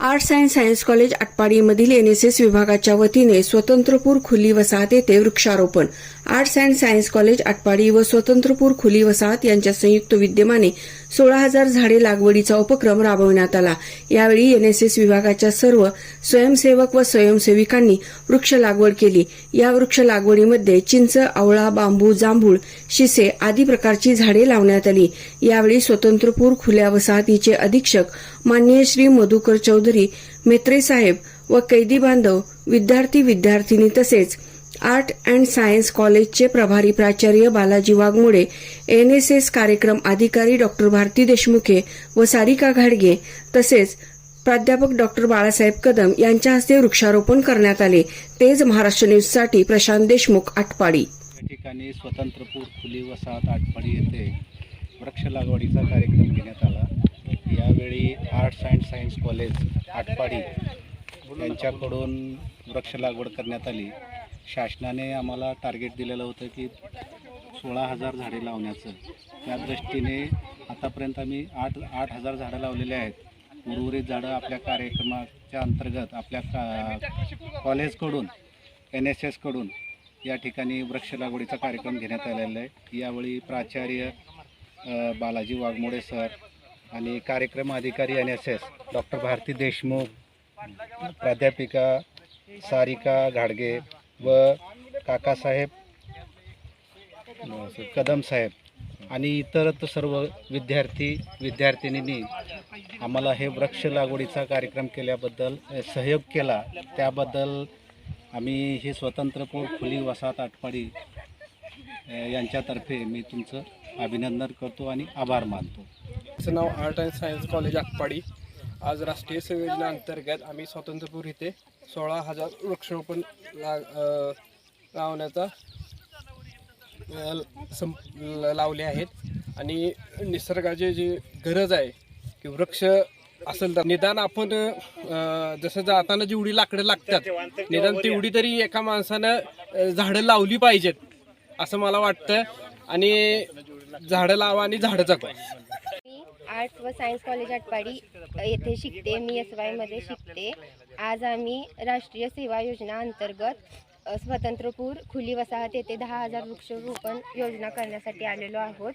Arts and science college आटपाडीमधील NSS विभागाच्या वतीने स्वतंत्रपूर खुली वसाहत येथे वृक्षारोपण. Arts and science college Atpadi व स्वतंत्रपूर खुली वसाहत यांच्या संयुक्त विद्यमाने सोळा हजार झाडे लागवडीचा उपक्रम राबविण्यात आला. यावेळी एनएसएस विभागाच्या सर्व स्वयंसेवक व स्वयंसेविकांनी वृक्ष लागवड केली. या वृक्ष लागवडीमध्ये चिंच आवळा बांबू जांभूळ शिसे आदी प्रकारची झाडे लावण्यात आली. यावेळी स्वतंत्रपूर खुल्या वसाहतीचे अधीक्षक माननीय श्री मधुकर चौधरी मेत्रे साहेब व कैदी बांधव विद्यार्थी विद्यार्थिनी तसेच आर्ट अँड सायन्स कॉलेजचे प्रभारी प्राचार्य बालाजी वाघमोडे एनएसएस कार्यक्रम अधिकारी डॉक्टर भारती देशमुखे व सारिका घाडगे तसेच प्राध्यापक डॉक्टर बाळासाहेब कदम यांच्या हस्ते वृक्षारोपण करण्यात आले. तेज महाराष्ट्र न्यूजसाठी प्रशांत देशमुख आटपाडी. ठिकाणी स्वतंत्रपूर खुली वसाहत आटपाडी येथे वृक्ष लागवडीचा कार्यक्रम घेण्यात आला. यावेळी arts and science college Atpadi यांच्याकडून वृक्ष लागवड करण्यात आली. शासनाने आम्हाला टार्गेट दिलेलं होतं की सोळा हजार झाडे लावण्याचं. त्या दृष्टीने आतापर्यंत आम्ही आठ आठ हजार झाडं लावलेले आहेत. उर्वरित झाडं आपल्या कार्यक्रमाच्या अंतर्गत आपल्या का कॉलेजकडून एन एस एसकडून या ठिकाणी वृक्ष लागवडीचा कार्यक्रम घेण्यात आलेला आहे. यावेळी प्राचार्य बालाजी वाघमोडे सर आणि कार्यक्रम अधिकारी N S S doctor Bharati Deshmukh प्राध्यापिका सारिका घाडगे व काकासाहेब कदम साहेब आणि इतर सर्व विद्यार्थी विद्यार्थिनींनी आम्हाला हे वृक्ष लागवडीचा कार्यक्रम केल्याबद्दल सहयोग केला. त्याबद्दल आम्ही हे स्वतंत्रपूर खुली वसाहत आटपाडी यांच्यातर्फे मी तुमचं अभिनंदन करतो आणि आभार मानतो. माझं नाव art and science college Atpadi. आज राष्ट्रीय संयोजना अंतर्गत आम्ही स्वातंत्र्यपूर इथे सोळा हजार वृक्षरोपण ला लावण्याचा सं ल- लावले आहेत. आणि निसर्गाची जी गरज आहे की वृक्ष असेल तर निदान आपण जसं जाताना जेवढी लाकडं लागतात निदान तेवढी तरी एका माणसानं झाडं लावली पाहिजेत असं मला वाटतं. आणि झाडं लावा आणि झाडं जगवा. मी आर्ट्स व सायन्स कॉलेज आटपाडी येथे शिकते मी एस वायमध्ये शिकते. आज आम्ही राष्ट्रीय सेवा योजना अंतर्गत स्वतंत्रपूर खुली वसाहत येथे दहा हजार वृक्षरोपण योजना करण्यासाठी आलेलो आहोत.